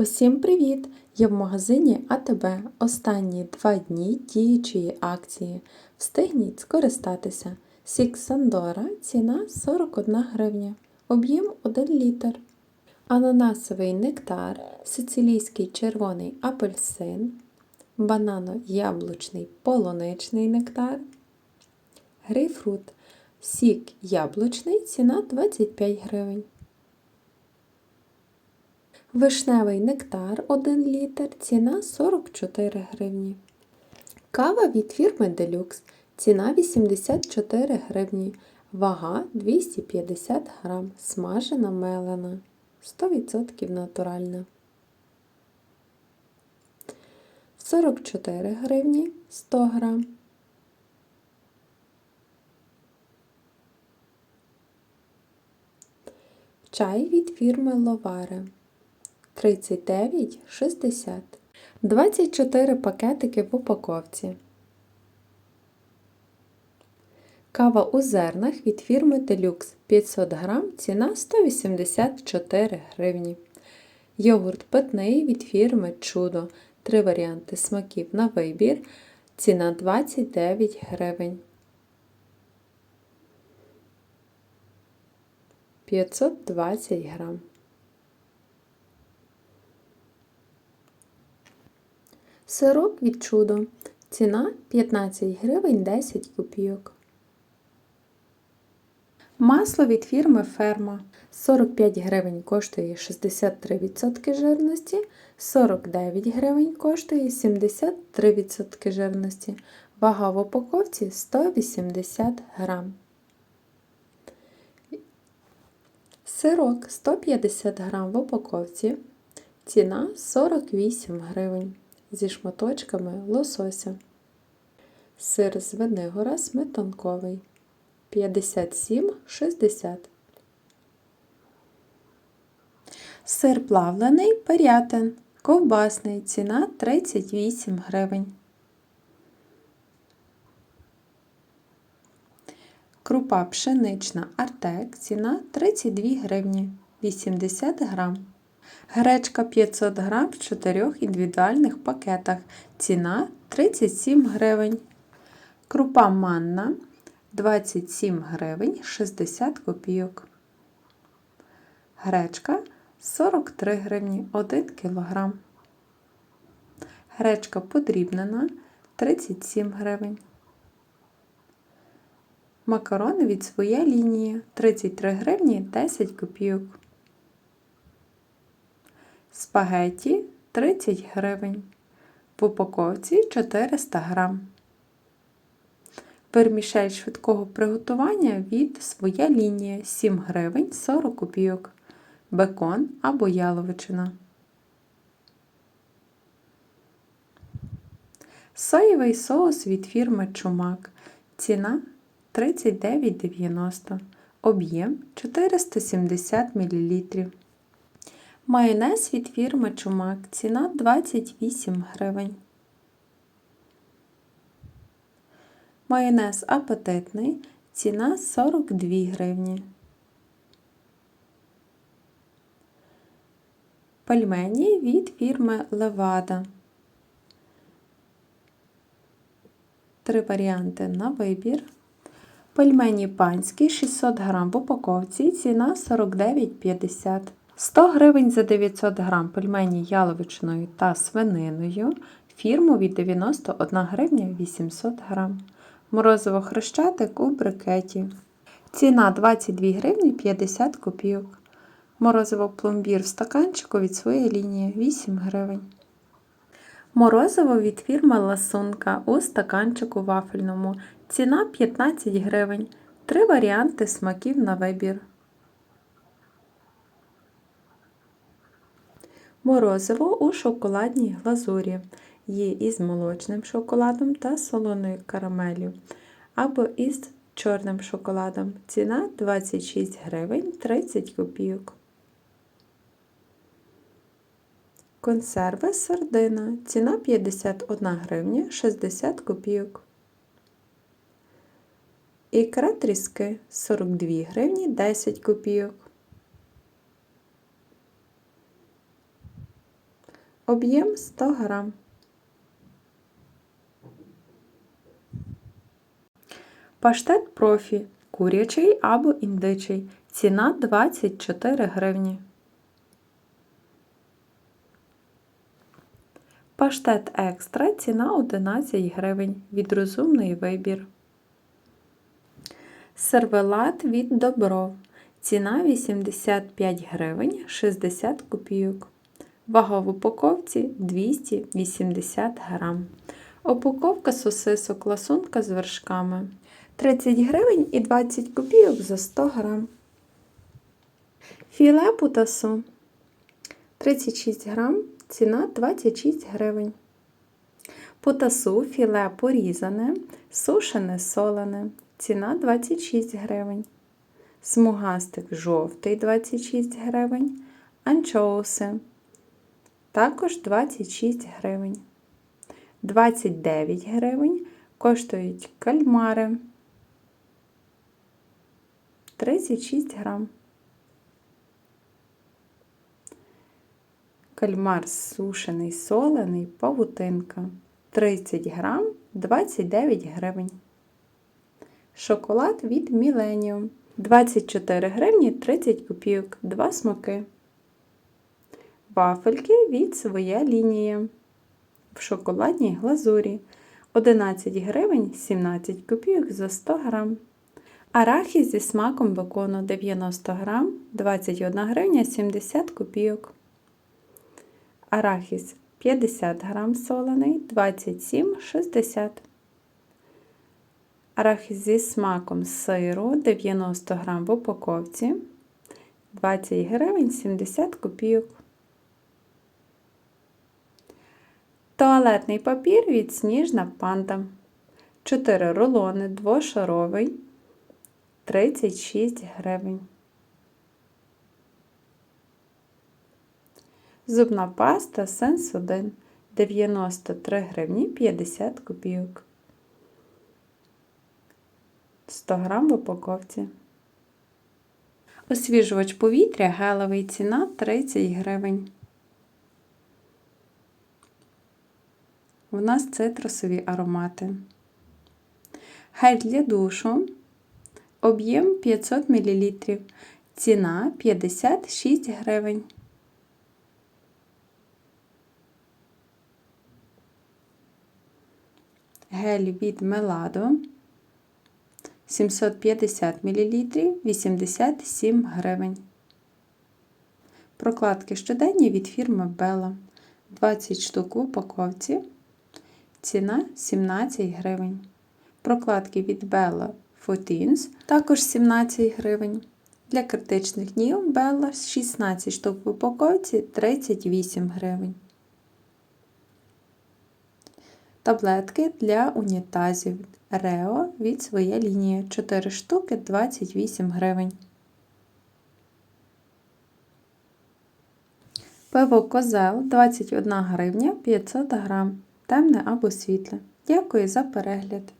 Усім привіт! Я в магазині АТБ. Останні два дні діючої акції. Встигніть скористатися. Сік Сандора ціна 41 гривня. Об'єм 1 літр. Ананасовий нектар, сицилійський червоний апельсин, банано-яблучний полуничний нектар, грейпфрут, сік яблучний ціна 25 гривень. Вишневий нектар 1 літр, ціна 44 гривні. Кава від фірми Deluxe, ціна 84 гривні, вага 250 грам, смажена мелена, 100% натуральна. 44 гривні 100 грам. Чай від фірми Ловаре 39,60. 24 пакетики в упаковці. Кава у зернах від фірми Deluxe 500 грам, ціна 184 гривні. Йогурт питний від фірми Чудо. Три варіанти смаків на вибір. Ціна 29 гривень. 520 грам. Сирок від чудо. Ціна 15 гривень 10 копійок. Масло від фірми Ферма 45 гривень коштує 63% жирності, 49 гривень коштує 73% жирності. Вага в упаковці 180 грам. Сирок 150 грам в упаковці. Ціна 48 гривень зі шматочками лосося. Сир з Венигора сметанковий 57,60. Сир плавлений перятин. Ковбасний. Ціна 38 гривень. Крупа пшенична Артек. Ціна 32 гривні 80 грам. Гречка 500 грам в 4 індивідуальних пакетах. Ціна 37 гривень. Крупа манна 27 гривень 60 копійок. Гречка 43 гривні 1 кг. Гречка подрібнена 37 гривень. Макарони від своя лінії 33 гривні 10 копійок. Спагетті 30 гривень. В упаковці 400 грам. Вермішель швидкого приготування від своя лінія 7 гривень 40 копійок. Бекон або яловичина. Соєвий соус від фірми Чумак. Ціна 39,90. Об'єм 470 мл. Майонез від фірми Чумак. Ціна 28 гривень. Майонез апетитний. Ціна 42 гривні. Пельмені від фірми Левада. Три варіанти на вибір. Пельмені панські 600 грам в упаковці. Ціна 49,50 100 гривень за 900 грам пельмені яловичною та свининою. Фірму від 91 гривня 800 грам. Морозиво хрещатик у брикеті. Ціна 22 гривні 50 копійок. Морозиво пломбір в стаканчику від своєї лінії 8 гривень. Морозиво від фірми Ласунка у стаканчику вафельному. Ціна 15 гривень. Три варіанти смаків на вибір. Морозиво у шоколадній глазурі. Є із молочним шоколадом та солоною карамелью. Або із чорним шоколадом. Ціна 26 гривень 30 копійок. Консерви сардина. Ціна 51 гривня 60 копійок. Ікра тріски 42 гривні 10 копійок. Об'єм 100 грам. Паштет профі. Курячий або індичий. Ціна 24 гривні. Паштет екстра. Ціна 11 гривень. Від розумний вибір. Сервелат від Добров. Ціна 85 гривень 60 копійок. Вага в упаковці 280 грам. Упаковка сосисок ласунка з вершками. 30 гривень і 20 копійок за 100 грам. Філе путасу 36 грам, ціна 26 гривень. Путасу філе порізане, сушене солене, ціна 26 гривень. Смугастик жовтий 26 гривень. Анчоуси також 26 гривень. 29 гривень коштують кальмари 36 грам. Кальмар сушений, солений, павутинка 30 грам 29 гривень. Шоколад від Millennium 24 гривні 30 копійок, 2 смаки. Вафельки від своя лінія в шоколадній глазурі 11 гривень 17 копійок за 100 грам. Арахіс зі смаком бекону 90 грам 21 гривня 70 копійок. Арахіс 50 грам солений 27,60. Арахіс зі смаком сиру 90 грам в упаковці 20 гривень 70 копійок. Туалетний папір від Сніжна панда. 4 рулони двошаровий 36 гривень. Зубна паста Сенс 1 93 гривні 50 копійок. 100 грам в упаковці. Освіжувач повітря гелевий ціна 30 гривень. У нас цитрусові аромати. Гель для душу. Об'єм 500 мл. Ціна 56 гривень. Гель від Меладо 750 мл 87 гривень. Прокладки щоденні від фірми Bella 20 штук в упаковці. Ціна 17 гривень. Прокладки від Bella Footins також 17 гривень. Для критичних днів Bella 16 штук в упаковці 38 гривень. Таблетки для унітазів Рео від своя лінія 4 штуки 28 гривень. Пиво Козел 21 гривня 500 грам. Темне або світле. Дякую за перегляд!